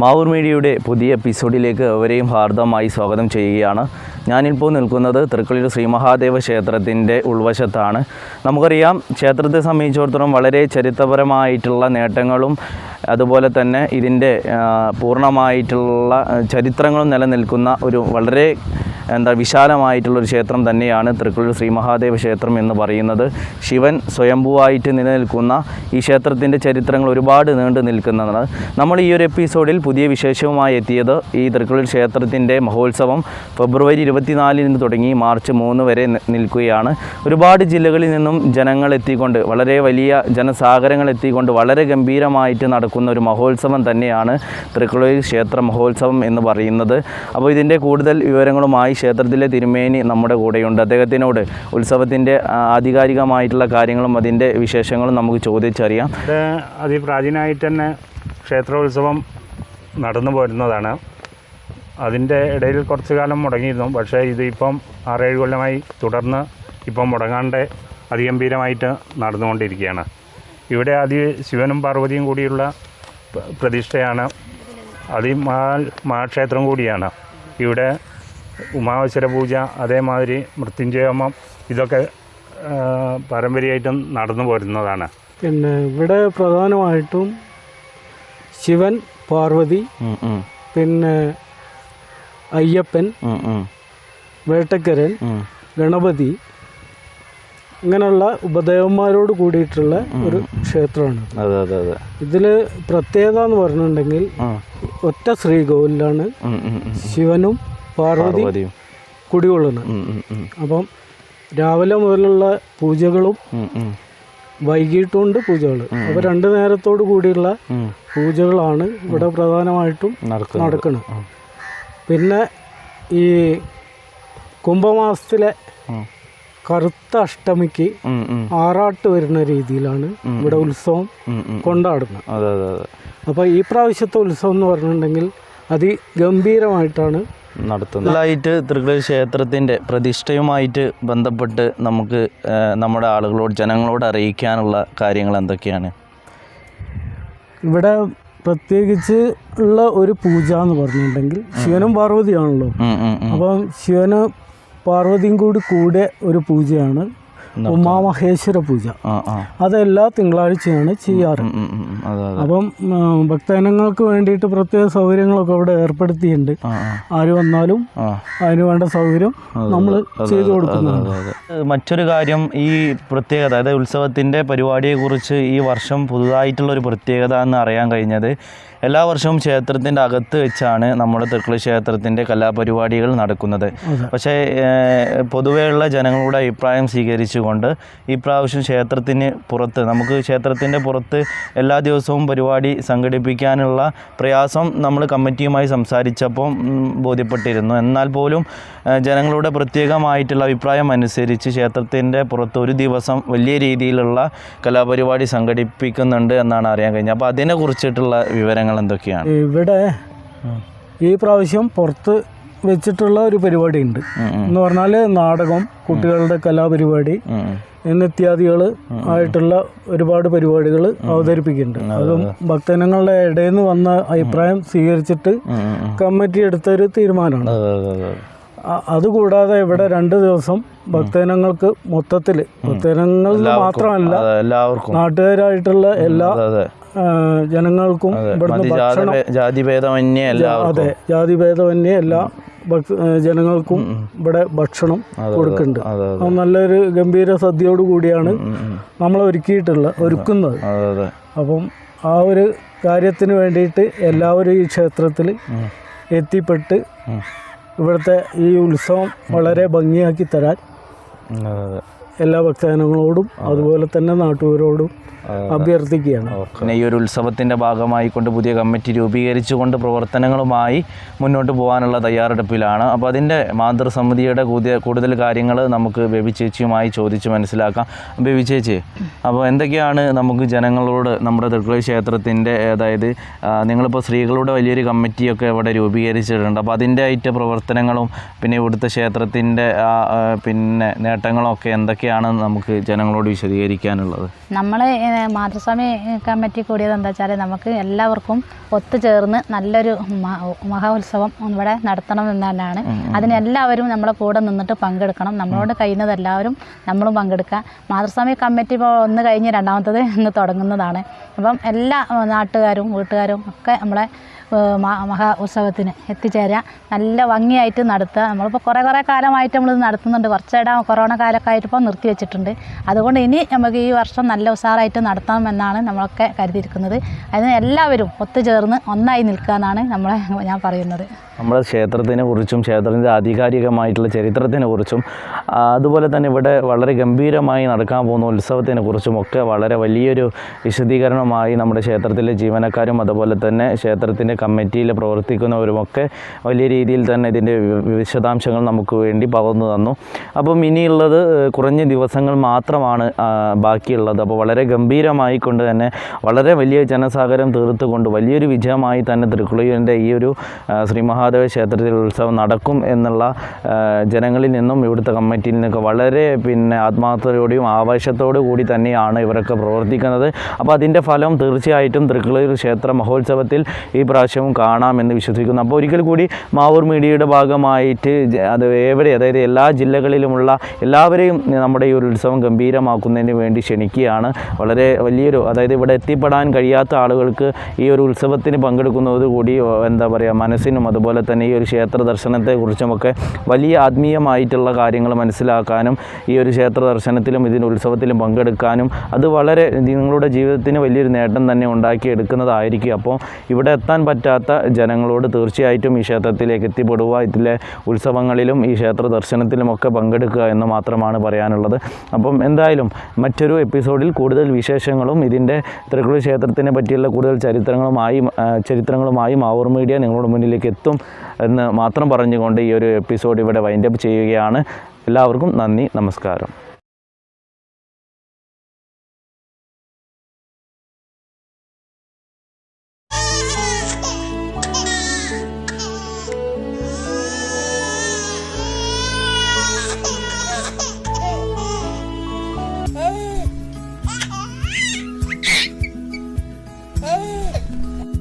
മാവൂർ മീഡിയയുടെ പുതിയ എപ്പിസോഡിലേക്ക് അവരെയും ഹാർദമായി സ്വാഗതം ചെയ്യുകയാണ്. ഞാനിപ്പോൾ നിൽക്കുന്നത് തൃക്കളിയൂർ ശ്രീ മഹാദേവ ക്ഷേത്രത്തിന്റെ ഉൾവശത്താണ്. നമുക്കറിയാം ക്ഷേത്രത്തെ സംബന്ധിച്ചിടത്തോളം വളരെ ചരിത്രപരമായിട്ടുള്ള നേട്ടങ്ങളും അതുപോലെ തന്നെ ഇതിന്റെ പൂർണമായിട്ടുള്ള ചരിത്രങ്ങളും നിലനിൽക്കുന്ന ഒരു വളരെ എന്താ വിശാലമായിട്ടുള്ളൊരു ക്ഷേത്രം തന്നെയാണ് തൃക്കുഴൽ ശ്രീ മഹാദേവ ക്ഷേത്രം എന്ന് പറയുന്നത്. ശിവൻ സ്വയംഭൂവായിട്ട് നിലനിൽക്കുന്ന ഈ ക്ഷേത്രത്തിന്റെ ചരിത്രങ്ങൾ ഒരുപാട് നീണ്ടു നിൽക്കുന്നതാണ്. നമ്മൾ ഈ ഒരു എപ്പിസോഡിൽ പുതിയ വിശേഷവുമായി എത്തിയത് ഈ തൃക്കുഴൽ ക്ഷേത്രത്തിന്റെ മഹോത്സവം ഫെബ്രുവരി ഇരുപത്തിനാലിന് തുടങ്ങി മാർച്ച് മൂന്ന് വരെ നിൽക്കുകയാണ്. ഒരുപാട് ജില്ലകളിൽ നിന്നും ജനങ്ങൾ എത്തിക്കൊണ്ട് വളരെ വലിയ ജനസാഗരങ്ങൾ എത്തിക്കൊണ്ട് വളരെ ഗംഭീരമായിട്ട് നടക്കുന്ന ഒരു മഹോത്സവം തന്നെയാണ് തൃക്കുളൂർ ക്ഷേത്ര മഹോത്സവം എന്ന് പറയുന്നത്. അപ്പോൾ ഇതിന്റെ കൂടുതൽ വിവരങ്ങളുമായി ക്ഷേത്രത്തിലെ തിരുമേനി നമ്മുടെ കൂടെയുണ്ട്. അദ്ദേഹത്തിനോട് ഉത്സവത്തിന്റെ ആധികാരികമായിട്ടുള്ള കാര്യങ്ങളും അതിന്റെ വിശേഷങ്ങളും നമുക്ക് ചോദിച്ചറിയാം. ഇത് അതിപ്രാചീനമായിട്ട് തന്നെ ക്ഷേത്രോത്സവം നടന്നു പോരുന്നതാണ്. അതിന്റെ ഇടയിൽ കുറച്ച് കാലം മുടങ്ങിയിരുന്നു. പക്ഷേ ഇത് ആറേഴ് കൊല്ലമായി തുടർന്ന് ഇപ്പം മുടങ്ങാണ്ട് അതിഗംഭീരമായിട്ട് നടന്നുകൊണ്ടിരിക്കുകയാണ്. ഇവിടെ അതി ശിവനും പാർവതിയും കൂടിയുള്ള പ്രതിഷ്ഠയാണ്. അതി മഹാ മഹാക്ഷേത്രം കൂടിയാണ്. ഇവിടെ ഉമാവശര പൂജ അതേമാതിരി മൃത്യുഞ്ജയമം ഇതൊക്കെ പാരമ്പര്യമായിട്ടും നടന്നു പോരുന്നതാണ്. പിന്നെ ഇവിടെ പ്രധാനമായിട്ടും ശിവൻ പാർവതി പിന്നെ അയ്യപ്പൻ വേട്ടക്കരൻ. ഗണപതി ഇങ്ങനെയുള്ള ഉപദേവന്മാരോട് കൂടിയിട്ടുള്ള ഒരു ക്ഷേത്രമാണ്. അതെ അതെ അതെ. ഇതിൽ പ്രത്യേകത എന്ന് പറഞ്ഞിട്ടുണ്ടെങ്കിൽ ഒറ്റ ശ്രീകോവിലാണ്. ശിവനും പാർവതി പാർവതിയും. കുടികൊള്ളുന്നത് അപ്പം രാവിലെ മുതലുള്ള പൂജകളും വൈകിട്ടുണ്ട് പൂജകൾ അപ്പൊ രണ്ടു നേരത്തോട് കൂടിയുള്ള പൂജകളാണ് ഇവിടെ പ്രധാനമായിട്ടും നടക്കുന്നത്. പിന്നെ ഈ കുംഭമാസത്തിലെ കറുത്ത അഷ്ടമിക്ക് ആറാട്ട് വരുന്ന രീതിയിലാണ് ഇവിടെ ഉത്സവം. കൊണ്ടാടുന്നത്. അപ്പൊ ഈ പ്രാവശ്യത്തെ ഉത്സവം എന്ന് പറഞ്ഞിട്ടുണ്ടെങ്കിൽ അതിഗംഭീരമായിട്ടാണ് നടത്തുന്നതായിട്ട് തൃക്കുള ക്ഷേത്രത്തിന്റെ പ്രതിഷ്ഠയുമായിട്ട് ബന്ധപ്പെട്ട് നമുക്ക് നമ്മുടെ ആളുകളോട് ജനങ്ങളോട് അറിയിക്കാനുള്ള കാര്യങ്ങൾ എന്തൊക്കെയാണ്? ഇവിടെ പ്രത്യേകിച്ച് ഉള്ള ഒരു പൂജ എന്ന് പറഞ്ഞിട്ടുണ്ടെങ്കിൽ ശിവനും പാർവതിയാണല്ലോ. അപ്പം ശിവന് പാർവതിയും കൂടി കൂടെ ഒരു പൂജയാണ്. ഉമാമഹേശ്വര പൂജ. അത് എല്ലാ തിങ്കളാഴ്ചയാണ് ചെയ്യാറ്. അപ്പം ഭക്തജനങ്ങൾക്ക് വേണ്ടിയിട്ട് പ്രത്യേക സൗകര്യങ്ങളൊക്കെ അവിടെ ഏർപ്പെടുത്തിയിട്ടുണ്ട്. ആര് വന്നാലും അതിന് വേണ്ട സൗകര്യം നമ്മൾ ചെയ്തു കൊടുക്കുന്നുണ്ട്. മറ്റൊരു കാര്യം ഈ പ്രത്യേകത അതായത് ഉത്സവത്തിന്റെ പരിപാടിയെക്കുറിച്ച് ഈ വർഷം പുതുതായിട്ടുള്ള ഒരു പ്രത്യേകത എന്ന് അറിയാൻ കഴിഞ്ഞത് എല്ലാ വർഷവും ക്ഷേത്രത്തിന്റെ അകത്ത് വെച്ചാണ് നമ്മുടെ തൃക്കളി ക്ഷേത്രത്തിന്റെ കലാപരിപാടികൾ നടക്കുന്നത്. പക്ഷേ പൊതുവെയുള്ള ജനങ്ങളുടെ അഭിപ്രായം സ്വീകരിച്ചുകൊണ്ട് ഈ പ്രാവശ്യം ക്ഷേത്രത്തിന് പുറത്ത് നമുക്ക് ക്ഷേത്രത്തിന്റെ പുറത്ത് എല്ലാ ദിവസവും പരിപാടി സംഘടിപ്പിക്കാനുള്ള പ്രയാസം നമ്മൾ കമ്മിറ്റിയുമായി സംസാരിച്ചപ്പോൾ ബോധ്യപ്പെട്ടിരുന്നു. എന്നാൽ പോലും ജനങ്ങളുടെ പ്രത്യേകമായിട്ടുള്ള അഭിപ്രായം അനുസരിച്ച് ക്ഷേത്രത്തിന്റെ പുറത്ത് ഒരു ദിവസം വലിയ രീതിയിലുള്ള കലാപരിപാടി സംഘടിപ്പിക്കുന്നുണ്ട് എന്നാണ് അറിയാൻ കഴിഞ്ഞത്. അപ്പോൾ അതിനെക്കുറിച്ചിട്ടുള്ള വിവരങ്ങൾ എന്തൊക്കെയാണ്? ഇവിടെ ഈ പ്രാവശ്യം പുറത്ത് വെച്ചിട്ടുള്ള ഒരു പരിപാടി ഉണ്ട് എന്ന് പറഞ്ഞാൽ നാടകം കുട്ടികളുടെ കലാപരിപാടി. എന്നിത്യാദികൾ ആയിട്ടുള്ള ഒരുപാട് പരിപാടികൾ അവതരിപ്പിക്കുന്നുണ്ട്. അതും ഭക്തജനങ്ങളുടെ ഇടയിൽ നിന്ന് വന്ന അഭിപ്രായം സ്വീകരിച്ചിട്ട് കമ്മിറ്റി എടുത്ത ഒരു കമ്മിറ്റി എടുത്തൊരു തീരുമാനമാണ്. അതുകൂടാതെ ഇവിടെ രണ്ട് ദിവസം ഭക്തജനങ്ങൾക്ക് മൊത്തത്തിൽ ഭക്തജനങ്ങൾ മാത്രമല്ല എല്ലാവർക്കും. നാട്ടുകാരായിട്ടുള്ള എല്ലാ ജനങ്ങൾക്കും ജാതിഭേദമന്യേ അതെ ജാതിഭേദമന്യേ എല്ലാ ജനങ്ങൾക്കും ഇവിടെ ഭക്ഷണം കൊടുക്കുന്നുണ്ട്. നല്ലൊരു ഗംഭീര സദ്യയോട് കൂടിയാണ്. നമ്മൾ ഒരുക്കിയിട്ടുള്ള ഒരുക്കുന്നത്. അപ്പം ആ ഒരു കാര്യത്തിന് വേണ്ടിയിട്ട് എല്ലാവരും ഈ ക്ഷേത്രത്തിൽ എത്തിപ്പെട്ട്. ഇവിടുത്തെ ഈ ഉത്സവം വളരെ ഭംഗിയാക്കി തരാൻ എല്ലാ ഭക്തജനങ്ങളോടും അതുപോലെ തന്നെ നാട്ടുകാരോടും അഭ്യർത്ഥിക്കുകയാണ്. പിന്നെ ഈ ഒരു ഉത്സവത്തിന്റെ ഭാഗമായിക്കൊണ്ട് പുതിയ കമ്മിറ്റി രൂപീകരിച്ചുകൊണ്ട് പ്രവർത്തനങ്ങളുമായി മുന്നോട്ട് പോകാനുള്ള തയ്യാറെടുപ്പിലാണ്. അപ്പോൾ അതിന്റെ മാതൃസമിതിയുടെ കൂടുതൽ കൂടുതൽ കാര്യങ്ങൾ നമുക്ക് ബേബി ചേച്ചിയുമായി ചോദിച്ച് മനസ്സിലാക്കാം. ബേബി ചേച്ചി അപ്പോൾ എന്തൊക്കെയാണ് നമുക്ക് ജനങ്ങളോട് നമ്മുടെ തൃക്കുളി ക്ഷേത്രത്തിന്റെ അതായത് നിങ്ങളിപ്പോൾ സ്ത്രീകളുടെ വലിയൊരു കമ്മിറ്റിയൊക്കെ ഇവിടെ രൂപീകരിച്ചിട്ടുണ്ട്. അപ്പോൾ അതിന്റെ ആയിട്ട് പ്രവർത്തനങ്ങളും പിന്നെ ഇവിടുത്തെ ക്ഷേത്രത്തിന്റെ പിന്നെ നേട്ടങ്ങളും ഒക്കെ എന്തൊക്കെയാണ്? എന്തൊക്കെയാണ് നമുക്ക് ജനങ്ങളോട് വിശദീകരിക്കാനുള്ളത്? നമ്മൾ മാതൃസ്വാമി കമ്മിറ്റി കൂടിയത് എന്താ വെച്ചാൽ നമുക്ക് എല്ലാവർക്കും ഒത്തുചേർന്ന് നല്ലൊരു മഹോത്സവം ഇവിടെ നടത്തണം എന്നാണ് അതിനെല്ലാവരും നമ്മളെ കൂടെ നിന്നിട്ട് പങ്കെടുക്കണം. നമ്മളോട് കഴിയുന്നത് എല്ലാവരും നമ്മളും പങ്കെടുക്കുക. മാതൃസ്വാമി കമ്മിറ്റി ഇപ്പോൾ ഒന്ന് കഴിഞ്ഞ് രണ്ടാമത്തത് ഇന്ന് തുടങ്ങുന്നതാണ്. അപ്പം എല്ലാ നാട്ടുകാരും വീട്ടുകാരും ഒക്കെ നമ്മളെ മഹാ ഉത്സവത്തിന് എത്തിച്ചേരാം. നല്ല ഭംഗിയായിട്ട് നടത്തുക നമ്മളിപ്പോൾ കുറേ കുറേ കാലമായിട്ട് നമ്മളിത് നടത്തുന്നുണ്ട്. കുറച്ചിടെ കൊറോണ കാലമൊക്കെ ആയിട്ട് ഇപ്പോൾ നിർത്തി വെച്ചിട്ടുണ്ട്. അതുകൊണ്ട് ഇനി നമുക്ക് ഈ വർഷം നല്ല ഉഷാറായിട്ട് നടത്താമെന്നാണ് നമ്മളൊക്കെ കരുതിയിരിക്കുന്നത്. അതിന് എല്ലാവരും ഒത്തുചേർന്ന് ഒന്നായി നിൽക്കുക എന്നാണ് നമ്മളെ ഞാൻ പറയുന്നത്. നമ്മുടെ ക്ഷേത്രത്തിനെ കുറിച്ചും ക്ഷേത്രത്തിന്റെ ആധികാരികമായിട്ടുള്ള ചരിത്രത്തിനെ കുറിച്ചും അതുപോലെ തന്നെ ഇവിടെ വളരെ ഗംഭീരമായി നടക്കാൻ പോകുന്ന ഉത്സവത്തിനെ കുറിച്ചും ഒക്കെ വളരെ വലിയൊരു വിശദീകരണമായി നമ്മുടെ ക്ഷേത്രത്തിലെ ജീവനക്കാരും അതുപോലെ തന്നെ ക്ഷേത്രത്തിന്റെ കമ്മിറ്റിയിൽ പ്രവർത്തിക്കുന്നവരുമൊക്കെ വലിയ രീതിയിൽ തന്നെ ഇതിന്റെ വിശദാംശങ്ങൾ നമുക്ക് വേണ്ടി പകർന്നു തന്നു. അപ്പം ഇനിയുള്ളത് കുറഞ്ഞ ദിവസങ്ങൾ മാത്രമാണ് ബാക്കിയുള്ളത്. അപ്പോൾ വളരെ ഗംഭീരമായി കൊണ്ട് തന്നെ വളരെ വലിയ ജനസാഗരം തീർത്തുകൊണ്ട് വലിയൊരു വിജയമായി തന്നെ തൃക്കുളയൂരിന്റെ ഈ ഒരു ശ്രീ ശ്രീ മഹാദേവ ക്ഷേത്രത്തിൽ ഉത്സവം നടക്കും എന്നുള്ള ജനങ്ങളിൽ നിന്നും ഇവിടുത്തെ കമ്മിറ്റിയിൽ നിന്നൊക്കെ വളരെ പിന്നെ ആത്മാർത്ഥതയോടെയും ആവേശത്തോടു കൂടി തന്നെയാണ് ഇവരൊക്കെ പ്രവർത്തിക്കുന്നത്. അപ്പോൾ അതിന്റെ ഫലം തീർച്ചയായിട്ടും തൃക്കുളയൂർ ക്ഷേത്ര മഹോത്സവത്തിൽ ഈ പ്രാവശ്യവും കാണാമെന്ന് വിശ്വസിക്കുന്നു. അപ്പോൾ ഒരിക്കൽ കൂടി മാവൂർ മീഡിയയുടെ ഭാഗമായിട്ട് അത് എവിടെ അതായത് എല്ലാ ജില്ലകളിലുമുള്ള എല്ലാവരെയും നമ്മുടെ ഈ ഒരു ഉത്സവം ഗംഭീരമാക്കുന്നതിന് വേണ്ടി ക്ഷണിക്കുകയാണ്. വളരെ വലിയൊരു അതായത് ഇവിടെ എത്തിപ്പെടാൻ കഴിയാത്ത ആളുകൾക്ക് ഈ ഒരു ഉത്സവത്തിന് പങ്കെടുക്കുന്നത് കൂടി എന്താ പറയുക മനസ്സിനും അതുപോലെ തന്നെ ഈ ഒരു ക്ഷേത്ര ദർശനത്തെക്കുറിച്ചുമൊക്കെ വലിയ ആത്മീയമായിട്ടുള്ള കാര്യങ്ങൾ മനസ്സിലാക്കാനും ഈ ഒരു ക്ഷേത്ര ദർശനത്തിലും ഇതിന്റെ ഉത്സവത്തിലും പങ്കെടുക്കാനും അത് വളരെ നിങ്ങളുടെ ജീവിതത്തിന് വലിയൊരു നേട്ടം തന്നെ ഉണ്ടാക്കിയെടുക്കുന്നതായിരിക്കും. അപ്പോൾ ഇവിടെ എത്താൻ പറ്റാത്ത ജനങ്ങളോട് തീർച്ചയായിട്ടും ഈ ക്ഷേത്രത്തിലേക്ക് എത്തിപ്പെടുക ഇതിലെ ഉത്സവങ്ങളിലും ഈ ക്ഷേത്ര ദർശനത്തിലുമൊക്കെ പങ്കെടുക്കുക എന്ന് മാത്രമാണ് പറയാനുള്ളത്. അപ്പം എന്തായാലും മറ്റൊരു എപ്പിസോഡിൽ കൂടുതൽ വിശേഷങ്ങളും ഇതിന്റെ തൃക്കുളി ക്ഷേത്രത്തിനെ പറ്റിയുള്ള കൂടുതൽ ചരിത്രങ്ങളുമായി ചരിത്രങ്ങളുമായി മാവൂർ മീഡിയ നിങ്ങളുടെ മുന്നിലേക്ക് എത്തും. എന്ന് മാത്രം പറഞ്ഞുകൊണ്ട് ഈ ഒരു എപ്പിസോഡ് ഇവിടെ വൈൻഡപ്പ് ചെയ്യുകയാണ്. എല്ലാവർക്കും നന്ദി നമസ്കാരം.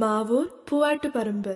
മാവൂർ പൂവാട്ടുപറമ്പ്.